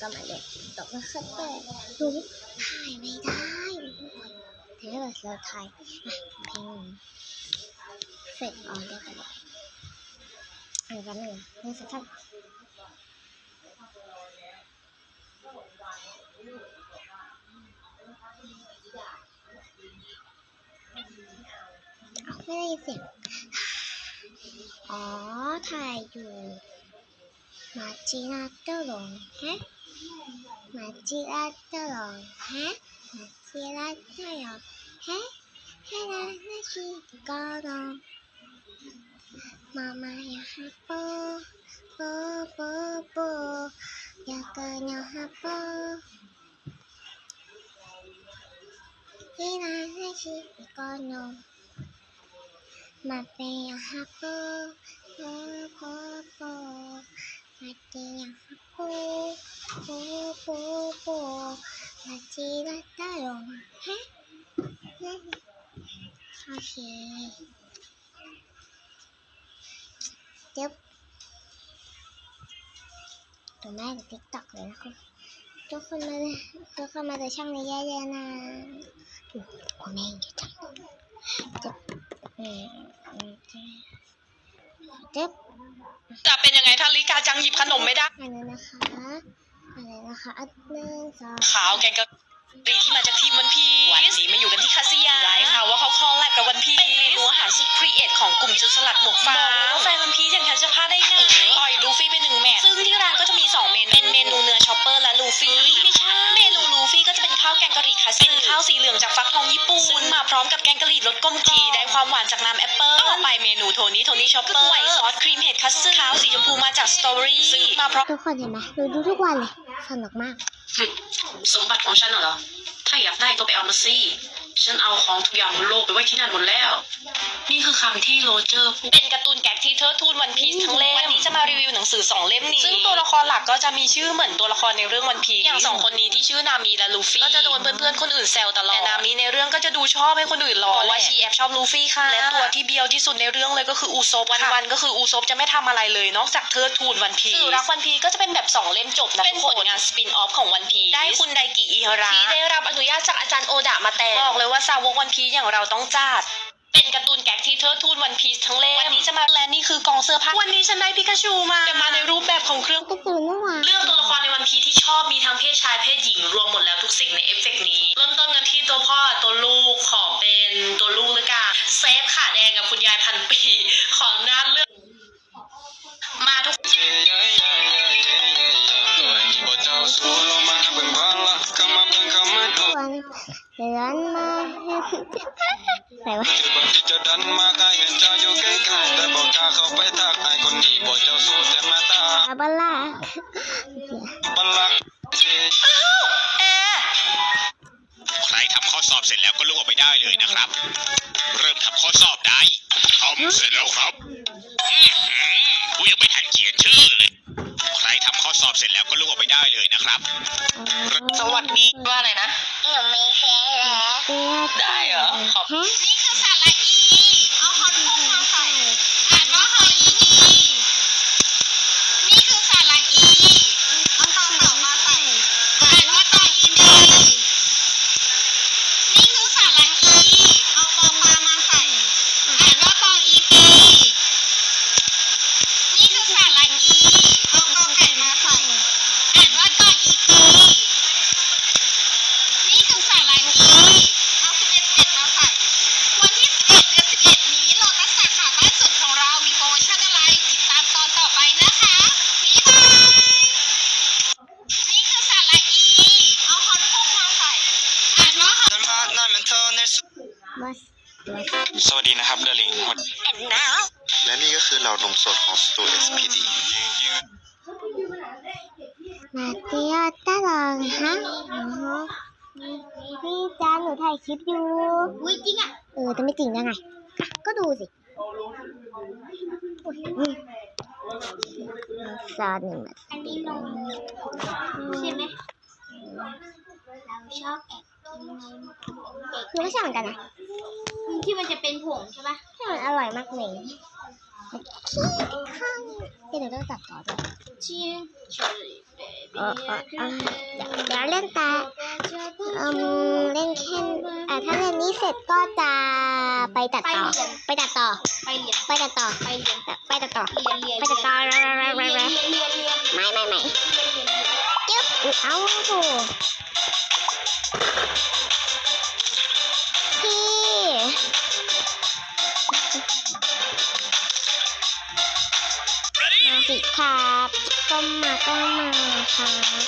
ก็มาเล่นตกนะครับแต่ดูถ่ายไม่ได้ถึงเราเราถ่ายเพลงนี้เสร็จออนได้กันเลยอ่านกันหนึ่งนึ่สองสามอ้าวไม่ได้ยินเสียง อ๋อ ถ่ายอยู่ มาจินาเตอร์ลงฮะมาจินาเตอร์ลงฮะมาจินาเตอร์ลงฮะฮะนะนะชิก็ลงมามาอย่าฮับโปโป โปโปอย่าเกินอย่าฮับโปที่นะนะชิก็ลงมาเปียฮักโปโปโปโปมาเตียฮักโปโปโปโปมาจีรัตตาลงฮะโอเคเดี๋ยวตัวแม่ในติ๊กต็อกเลยนะคุณทุกคนมาเลยทุกคนมาดูช่องนี้เยอะๆนะดูคุณแม่อย่าจังจะอืมอืมเจ็บจะเป็นยังไงถ้าลิกาจังหยิบขนมไม่ได้อันนี้นะคะอันนี้นะคะอันหนึ่งสองขาวแกงกะหรี่ที่มาจากทีมวันพีวันนี้มาอยู่กันที่คาสิยาได้ค่ะว่าเขาคอลแลบกับวันพีเป็นเมนู อาหารสุดครีเอทของกลุ่มจุดสลัดหมวกฟ้าบอกเลยว่าแฟนวันพีอย่างฉันจะพลาดได้ไงปล่อยลูฟี่ไปหนึ่งแมตช์ซึ่งที่ร้านก็จะมีสองเมนูเป็นเมนูเนื้อช็อปเปอร์และลูฟี่ไม่ใช่เมนูลูฟี่ก็จะเป็นข้าวแกงกะหรี่คาสิเป็นข้าวสีเหลืองจากฟักทองญี่ปุ่นซึ่งมาพร้อมกับแกงกะหรี่รสกลมกล่อมได้ความหวานจากน้ำแอปเปิ้ลต่อไปเมนูโทนี่โทนี่ช็อปเปอร์ไวท์ซอสครีมเห็ดคัสซึข้าวสีชมพูมาจากสตรอเบอรี่ซึ่งมาพร้อมทุกคนเห็นไหมดูดูทุกวันเลยสนุกมากสมบัติของฉันน่ะเหรอถ้าอยากได้ก็ไปเอามาสิ ฉันเอาของทุกอย่างบนโลกไปไว้ที่นั่นหมดแล้ว นี่คือคำที่โรเจอร์พูด เป็นการ์ตูนแก๊กที่เธอทูนวันพีซทั้งเล่ม มารีวิวหนังสือสองเล่มนี้ ซึ่งตัวละครหลักก็จะมีชื่อเหมือนตัวละครในเรื่องวันพีซอย่างสองคนนี้ที่ชื่อนามิและลูฟี่ก็จะโดนเพื่อนๆคนอื่นแซวตลอดแต่นามิในเรื่องก็จะดูชอบให้คนอื่นล้อว่าชีแอบชอบลูฟี่ค่ะและตัวที่เบียวที่สุดในเรื่องเลยก็คืออูซบวันๆก็คืออูซบจะไม่ทำอะไรเลยนอกจากเทิดทูนวันพีซสื่อรักวันพีซก็จะเป็นแบบสองเล่มจบนะเป็นผลงานสปินออฟของวันพีซได้คุณไดกิอิฮาระที่ได้รับอนุญาตจากอาจารย์โอดะมาแต่งบอกเลยว่าสาวกวันพีซอย่างเราต้องจัดเป็น การ์ตูนแก๊กที่เทิดทูนวันพีซทั้งเล่มวันนี้จะมาและนี่คือกองเสื้อผ้าวันนี้ฉันได้พิกาชูมาแต่มาในรูปแบบของเครื่องก็คือเมื่อวานเลือกตัวละครในวันพีที่ชอบมีทั้งเพศชายเพศหญิงรวมหมดแล้วทุกสิ่งในเอฟเฟกต์นี้ เริ่มต้นกันที่ตัวพ่อตัวลูกขอเป็นตัวลูกเลยกันเซฟขาแดงกับคุณยายพันปีขอหน้าเลือกมาทุกวันเดือนมา ไหนวะจะดันมาใกล้เห็นเจ้าอยู่ใกล้ๆแต่บอกกล้าเข้าไปทักไอ้คนนี้บอกเจ้าสู้แต่มาตาอาบาลาบัลลังก์สิแอร์ใครทำข้อสอบเสร็จแล้วก็ลุกออกไปได้เลยนะครับ เริ่มทำข้อสอบได้ทำเสร็จแล้วครับอื้อหือกูยังไม่ทันเขียนชื่อเลย ใครทำข้อสอบเสร็จแล้วก็ลุกออกไปได้เลยนะครับ สวัสดีว่าอะไรนะ หนูไม่เคยแล้ว ได้เหรอขอบฮะนี่คือสระอี สวัสดีนะครับเดลิง and now และนี่ก็คือเหล่านมสดของสตู SPD มาเตียตลอดฮะอ๋อพี่จานหนูถ่ายคลิปอยู่อุ้ยจริงอะ เออจะไม่จริงได้ไงอะก็ดูสิอุ๊ยอืมซอสหนึ่งแบบอันนี้นมใช่ไหมเราชอบแอบ หนูไม่ใช่เหมือนกันนะที่มันจะเป็นผงใช่ปะให้มันอร่อยมากเลยขี้ข้างเดี๋ยวหนูต้องตัดต่อด้วยชิ้นเออเออเดี๋ยวเล่นตาเออเล่นแค่อ่าถ้าเล่นนี้เสร็จก็จะไปตัดต่อ ไปตัดต่อ ไปเรียน ไปตัดต่อ ไปเรียน ไปตัดต่อ ไปตัดต่อไม่ไม่ไม่จึ๊บเอาโห มาสิครับก็มาก็มาครับ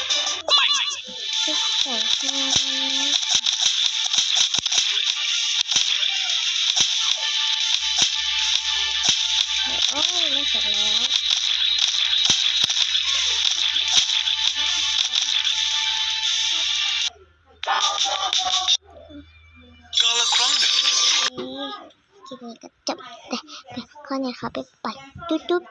พี่เสียงให้โอ้ยเสร็จแล้ว กาละครั้งหนึ่งคลิปนี้ก็จบแต่แต่ข้อนี้เขาไปปัดตุ๊ดตุ๊ด